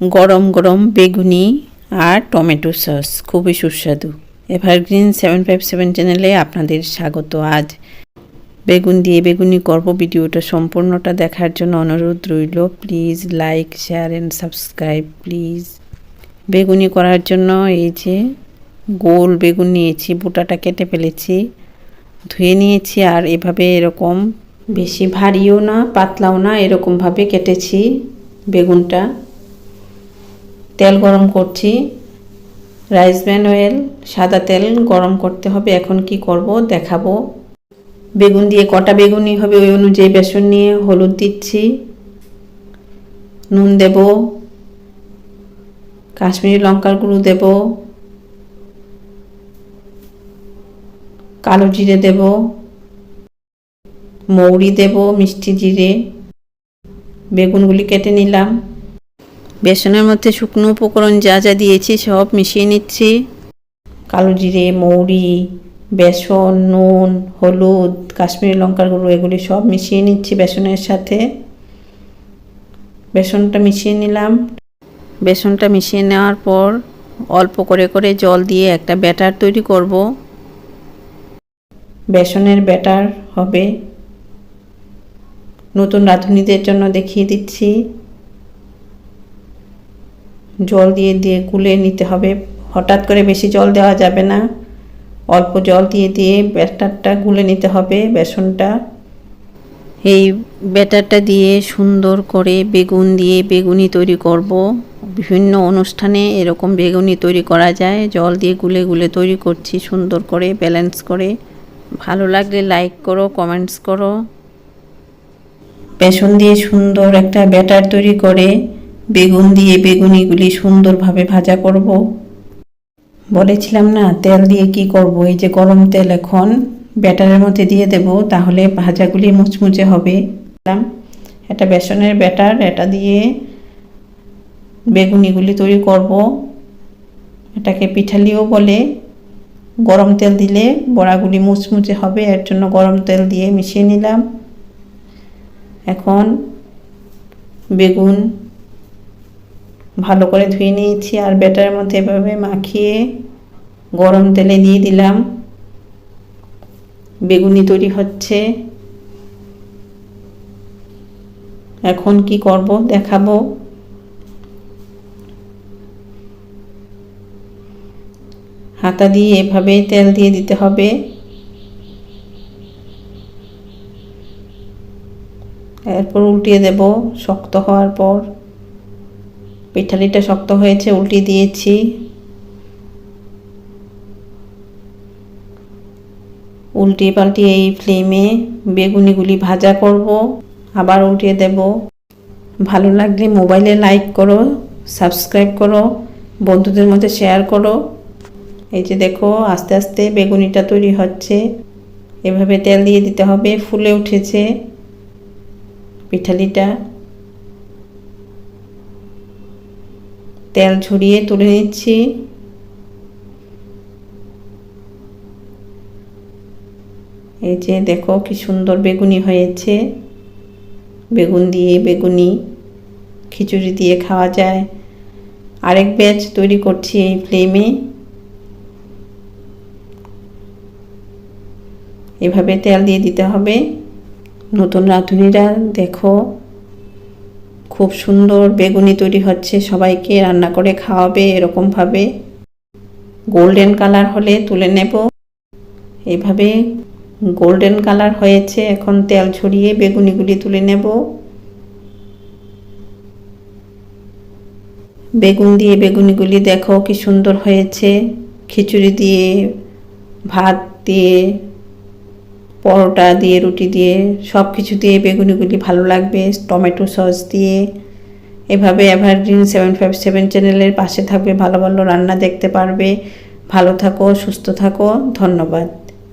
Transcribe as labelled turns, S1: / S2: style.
S1: গরম গরম বেগুনি আর টমেটো সস। খুবই সুস্বাদু। এভারগ্রিন সেভেন ফাইভ সেভেন চ্যানেলে আপনাদের স্বাগত আজ। বেগুন দিয়ে বেগুনি করব। ভিডিওটা সম্পূর্ণটা দেখার জন্য অনুরোধ রইল। Please like, share and subscribe, please. বেগুনি করার জন্য এই যে গোল বেগুন নিয়েছি, বুটাটা কেটে ফেলেছি, ধুয়ে নিয়েছি আর এভাবে এরকম বেশি ভারীও না, পাতলাও না, এরকমভাবে কেটেছি বেগুনটা। তেল গরম করছি। রাইস ব্যান অয়েল, সাদা তেল গরম করতে হবে। এখন কি করব দেখাবো। বেগুন দিয়ে কটা বেগুনই হবে ওই অনুযায়ী বেসন নিয়ে হলুদ দিচ্ছি। নুন দেব। কাশ্মীরি লঙ্কার গুঁড়ো দেব। কালো জিরে দেব। মৌরি দেব, মিষ্টি জিরে। বেগুনগুলি কেটে নিলাম। বেসনের মধ্যে শুকনো উপকরণ যা যা দিয়েছি সব মিশিয়ে নিচ্ছি। কালো জিরে, মৌরি, বেসন, নুন, হলুদ, কাশ্মীরি লঙ্কার গুঁড়ো, এগুলি সব মিশিয়ে নিচ্ছি বেসনের সাথে। বেসনটা মিশিয়ে নিলাম। বেসনটা মিশিয়ে নেওয়ার পর অল্প করে করে জল দিয়ে একটা ব্যাটার তৈরি করব। বেসনের ব্যাটার হবে। নতুন রাঁধুনিদের জন্য দেখিয়ে দিচ্ছি। জল দিয়ে দিয়ে গুলে নিতে হবে। হঠাৎ করে বেশি জল দেওয়া যাবে না। অল্প জল দিয়ে দিয়ে ব্যাটারটা গুলে নিতে হবে বেসনটা। এই ব্যাটারটা দিয়ে সুন্দর করে বেগুন দিয়ে বেগুনি তৈরি করব। বিভিন্ন অনুষ্ঠানে এরকম বেগুনি তৈরি করা যায়। জল দিয়ে গুলে গুলে তৈরি করছি সুন্দর করে ব্যালেন্স করে। ভালো লাগলে লাইক করো কমেন্টস করো। বেসন দিয়ে সুন্দর একটা ব্যাটার তৈরি করে বেগুন দিয়ে বেগুনিগুলি সুন্দরভাবে ভাজা করব। বলেছিলাম না, তেল দিয়ে কি করব? এই যে গরম তেল এখন, ব্যাটারের মধ্যে দিয়ে দেব, তাহলে ভাজাগুলি মুচমুচে হবে। এটা বেসনের ব্যাটার, এটা দিয়ে বেগুনিগুলি তৈরি করব। এটাকে পিঠালিও বলে। গরম তেল দিলে বড়াগুলি মুচমুচে হবে, এর জন্য গরম তেল দিয়ে মিশিয়ে নিলাম। এখন বেগুন ভালো করে ধুয়ে নিয়েছি আর ব্যাটারের মধ্যে এভাবে মাখিয়ে গরম তেলে দিয়ে দিলাম। বেগুনি তৈরি হচ্ছে। এখন কি করব দেখাবো। হাতা দিয়ে এভাবে তেল দিয়ে দিতে হবে। এরপর উল্টিয়ে দেব, শক্ত হওয়ার পর। পিঠালিটা শক্ত হয়েছে উল্টিয়ে দিয়েছি। উল্টিয়ে পাল্টিয়ে এই ফ্লেমে বেগুনিগুলি ভাজা করব। আবার উল্টিয়ে দেব। ভালো লাগলে মোবাইলে লাইক করো, সাবস্ক্রাইব করো, বন্ধুদের মধ্যে শেয়ার করো। এই যে দেখো, আস্তে আস্তে বেগুনিটা তৈরি হচ্ছে। এভাবে তেল দিয়ে দিতে হবে, ফুলে উঠেছে পিঠালিটা। তেল ঝরিয়ে তুলে নিচ্ছি। এই যে দেখো কি সুন্দর বেগুনি হয়েছে। বেগুন দিয়ে বেগুনি, খিচুড়ি দিয়ে খাওয়া যায়। আরেক ব্যাচ তৈরি করছি এই ফ্লেমে। এভাবে তেল দিয়ে দিতে হবে। নতুন রাঁধুনিরা দেখো খুব সুন্দর বেগুনি তৈরি হচ্ছে, সবাইকে রান্না করে খাওয়াবে এরকমভাবে। গোল্ডেন কালার হলে তুলে নেব। এভাবে গোল্ডেন কালার হয়েছে, এখন তেল ছড়িয়ে বেগুনিগুলি তুলে নেব। বেগুন দিয়ে বেগুনিগুলি দেখো কি সুন্দর হয়েছে। খিচুড়ি দিয়ে, ভাত দিয়ে পরোটা দিয়ে, রুটি দিয়ে সব কিছু দিয়ে বেগুনিগুলি ভালো লাগবে। টমেটো সস দিয়ে। এভাবে এভারগ্রিন সেভেন ফাইভ সেভেন চ্যানেলের পাশে থাকবে, ভালো ভালো রান্না দেখতে পারবে। ভালো থাকো, সুস্থ থাকো, ধন্যবাদ।